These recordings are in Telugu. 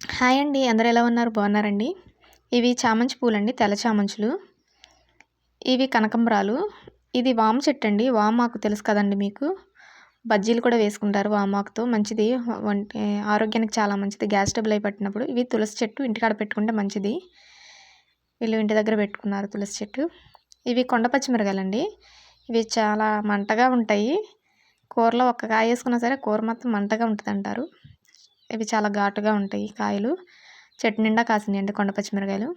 హాయ్ అండి అందరు ఎలా ఉన్నారు? బాగున్నారండి? ఇవి చామంతి పూలండి తెల్ల చామంచులు ఇవి కనకంబరాలు. ఇది వామ చెట్టు అండి వామాకు తెలుసు కదండి మీకు. బజ్జీలు కూడా వేసుకుంటారు వామాకుతో మంచిది వంటి ఆరోగ్యానికి చాలా మంచిది. గ్యాస్ ట్రబుల్ అయి పట్టినప్పుడు ఇవి తులసి చెట్టు ఇంటికాడ పెట్టుకుంటే మంచిది. వీళ్ళు ఇంటి దగ్గర పెట్టుకున్నారు తులసి చెట్టు. ఇవి కొండ పచ్చిమిరకాయలండి. ఇవి చాలా మంటగా ఉంటాయి. కూరలో ఒక్క కాయ వేసుకున్నా సరే కూర మొత్తం మంటగా ఉంటుంది అంటారు ఇవి చాలా ఘాటుగా ఉంటాయి కాయలు. చెట్టు నిండా కాసినాయండి కొండ పచ్చిమిరకాయలు.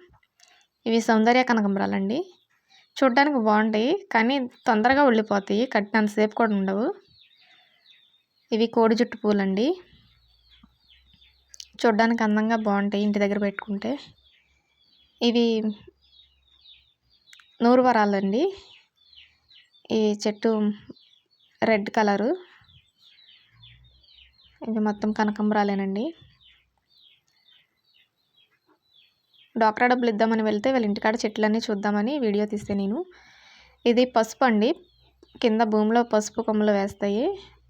ఇవి సౌందర్య కనకంబరాలండి. చూడ్డానికి బాగుంటాయి కానీ తొందరగా ఉళ్ళిపోతాయి కట్టినంతసేపు కూడా ఉండవు. ఇవి కోడి జుట్టు పూలండి. చూడ్డానికి అందంగా బాగుంటాయి ఇంటి దగ్గర పెట్టుకుంటే. ఇవి నూరు వరాలండి. ఈ చెట్టు రెడ్ కలరు. ఇది మొత్తం కనకంబరాలేనండి. డాక్టర్ డబ్బులు ఇద్దామని వెళ్తే వాళ్ళ ఇంటికాడ చెట్లన్నీ చూద్దామని వీడియో తీస్తే నేను. ఇది పసుపు అండి. కింద భూమిలో పసుపు కొమ్మలు వేస్తాయి.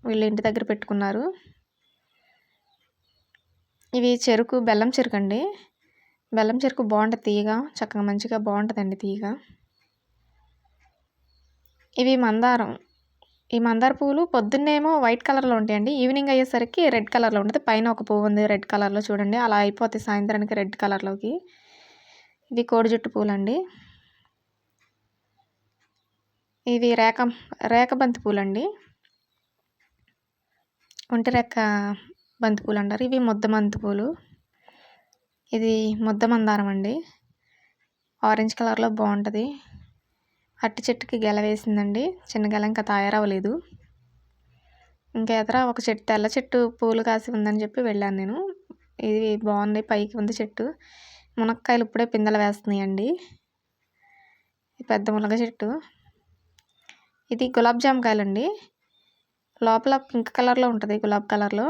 వీళ్ళు ఇంటి దగ్గర పెట్టుకున్నారు. ఇవి చెరుకు బెల్లం చెరుకు అండి బెల్లం చెరుకు బాగుంటుంది తీయగా చక్కగా మంచిగా బాగుంటుందండి తీయగా. ఇవి మందారం. ఈ మందార పువ్వులు పొద్దున్నేమో వైట్ కలర్లో ఉంటాయండి. ఈవినింగ్ అయ్యేసరికి రెడ్ కలర్లో ఉంటుంది. పైన ఒక పువ్వు ఉంది రెడ్ కలర్లో చూడండి. అలా అయిపోతాయి సాయంత్రానికి రెడ్ కలర్లోకి. ఇది కోడి జుట్టు పూలండి. ఇవి రేఖ రేఖ బంతి పూలండి. ఒంటి రెక్క బంతి పూలు అంటారు. ఇవి ముద్ద బంతి పూలు. ఇది ముద్ద మందారం అండి. ఆరెంజ్ కలర్లో బాగుంటుంది. అట్టి చెట్టుకి గెల వేసిందండి. చిన్న గెల ఇంకా తయారవ్వలేదు. ఇంకా ఎదర ఒక చెట్టు తెల్ల చెట్టు పూలు కాసి ఉందని చెప్పి వెళ్ళాను నేను. ఇది బాగుంది పైకి ఉంది చెట్టు. మునక్కాయలు ఇప్పుడే పిందెలు వేస్తున్నాయండి. పెద్ద మునగ చెట్టు. ఇది గులాబ్ జామ్ కాయలండి. లోపల పింక్ కలర్లో ఉంటుంది గులాబ్ కలర్లో.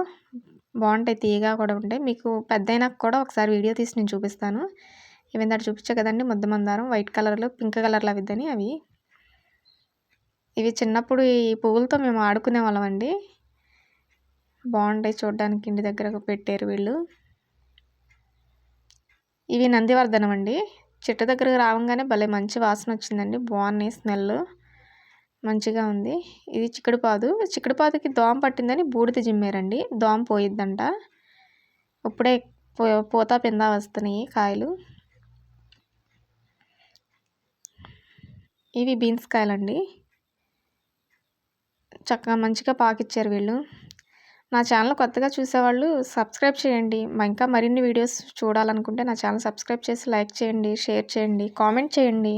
బాగుంటాయి తీయగా కూడా ఉంటాయి. మీకు పెద్ద కూడా ఒకసారి వీడియో తీసి నేను చూపిస్తాను. ఇవి ఇందాక చూపించా కదండి. ముద్ద మందారం వైట్ కలర్లో పింక్ కలర్లో అవిద్దని అవి. ఇవి చిన్నప్పుడు ఈ పువ్వులతో మేము ఆడుకునే వాళ్ళం అండి. బాగుంటాయి చూడడానికి ఇంటి దగ్గర పెట్టారు వీళ్ళు. ఇవి నందివర్ధనం అండి. చెట్టు దగ్గరకు రావంగానే భలే మంచి వాసన వచ్చిందండి. బాగున్నాయి స్మెల్. మంచిగా ఉంది. ఇది చిక్కుడుపాదు. చిక్కుడుపాదుకి దోమ పట్టిందని బూడిద జిమ్మారండి. దోమ పోయిద్దంట. ఇప్పుడే పోతా పిందా వస్తున్నాయి కాయలు. ఇవి బీన్స్ కాయలండి. చక్కగా మంచిగా పాకిచ్చారు వీళ్ళు. నా ఛానల్ కొత్తగా చూసేవాళ్ళు సబ్స్క్రైబ్ చేయండి. ఇంకా మరిన్ని వీడియోస్ చూడాలనుకుంటే నా ఛానల్ సబ్స్క్రైబ్ చేసి లైక్ చేయండి షేర్ చేయండి కామెంట్ చేయండి.